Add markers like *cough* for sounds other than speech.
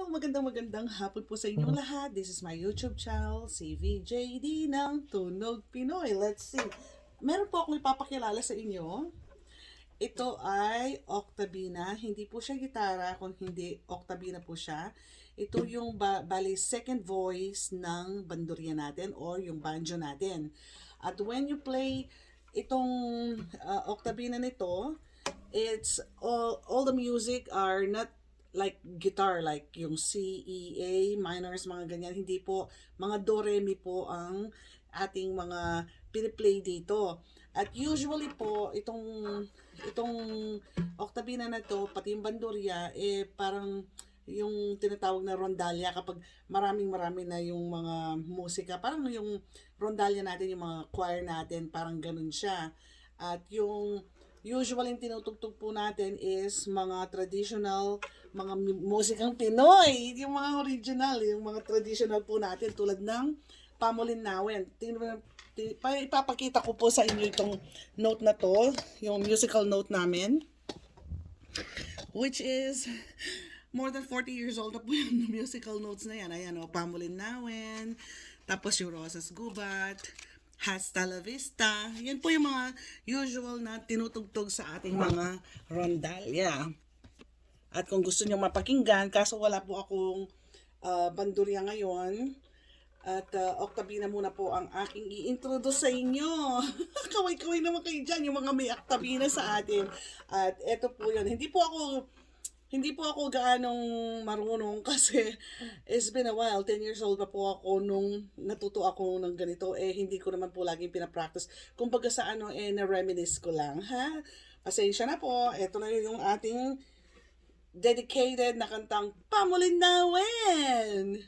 Hello, magandang magandang hapon po sa inyong lahat. This is my YouTube channel, si VJD ng Tunog Pinoy. Let's see. Meron po akong ipapakilala sa inyo. Ito ay octabina. Hindi po siya gitara, kung hindi octabina po siya. Ito yung ba, bali second voice ng bandurya natin or yung banjo natin. At when you play itong uh, octabina nito, it's all all the music are not like guitar like yung C, E, A, minors, mga ganyan. Hindi po, mga do, re, mi po ang ating mga piniplay dito. At usually po, itong itong octabina na to, pati yung bandurya, eh parang yung tinatawag na rondalya kapag maraming marami na yung mga musika. Parang yung rondalya natin, yung mga choir natin, parang ganun siya. At yung usually tinutugtog po natin is mga traditional, mga mu- musikang Pinoy, yung mga original, yung mga traditional po natin tulad ng Pamulinawin. Tingnan ti- pa- ipapakita ko po sa inyo itong note na to, yung musical note namin, which is more than 40 years old na po yung musical notes na yan. Ayan o, Pamulinawin, tapos yung Rosas Gubat, Hasta la Vista. Yan po yung mga usual na tinutugtog sa ating mga rondalya. At kung gusto nyo mapakinggan, kaso wala po akong uh, bandurya ngayon, at uh, Octabina muna po ang aking i-introduce sa inyo. *laughs* Kaway-kaway naman kayo dyan, yung mga may Octabina sa atin. At eto po yun. Hindi po ako hindi po ako gaanong marunong *laughs* kasi it's been a while. 10 years old pa po ako nung natuto ako ng ganito. Eh, hindi ko naman po laging pinapractice. Kumbaga sa ano, eh, na-reminisce ko lang, ha? Pasensya na po. Ito na yung ating dedicated na kantang Pamulinawin!